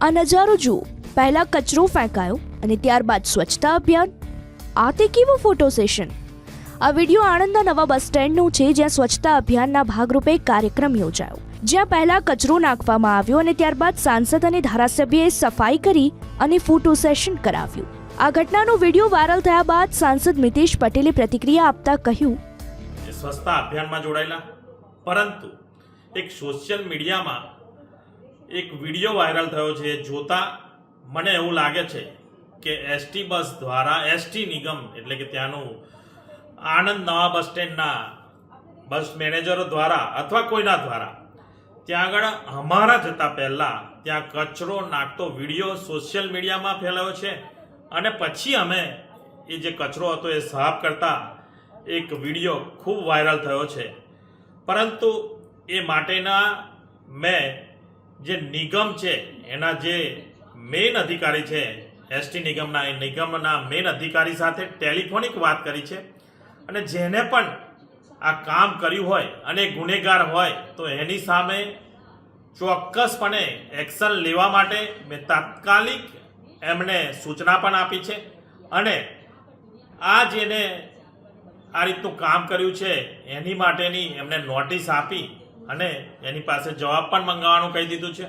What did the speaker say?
આ નજારો જુઓ. પહેલા કચરો ફેંકાયો અને ત્યારબાદ સ્વચ્છતા અભિયાન. આ તે કેવો ફોટો સેશન આ વીડિયો આણંદના નવા બસ સ્ટેન્ડનું છે, જ્યાં સ્વચ્છતા અભિયાનના ભાગરૂપે કાર્યક્રમ યોજાયો. જ્યાં પહેલા કચરો નાખવામાં આવ્યો અને ત્યારબાદ સાંસદ અને ધારાસભ્યએ સફાઈ કરી અને ફોટો સેશન કરાવ્યું. આ ઘટનાનો વીડિયો વાયરલ થયા બાદ સાંસદ મિતેશ પટેલે પ્રતિક્રિયા આપતા કહ્યું. સ્વચ્છતા અભિયાનમાં જોડાયેલા, પરંતુ એક સોશિયલ મીડિયામાં એક વીડિયો વાયરલ થયો છે, જોતા મને એવું લાગે છે કે એસટી બસ દ્વારા એસટી નિગમ એટલે કે ત્યાંનું આણંદ નવા બસ સ્ટેન્ડના બસ મેનેજરો દ્વારા અથવા કોઈના દ્વારા, ત્યાં આગળ અમારા જતા પહેલાં ત્યાં કચરો નાખતો વીડિયો સોશિયલ મીડિયામાં ફેલાયો છે અને પછી અમે એ જે કચરો હતો એ સાફ કરતા એક વીડિયો ખૂબ વાયરલ થયો છે. પરંતુ એ માટેના મેં જે નિગમ છે, એના જે મેઇન અધિકારી છે એસટી નિગમના, એ નિગમના મેઇન અધિકારી સાથે ટેલિફોનિક વાત કરી છે. અને જેને પણ આ કામ કર્યું હોય અને ગુનેગાર હોય, તો એની સામે ચોક્કસપણે એક્શન લેવા માટે મેં તાત્કાલિક એમને સૂચના પણ આપી છે. અને આ જેને આ રીતનું કામ કર્યું છે, એની માટેની એમને નોટિસ આપી અને એની પાસે જવાબ પણ મંગાવવાનું કહી દીધું છે.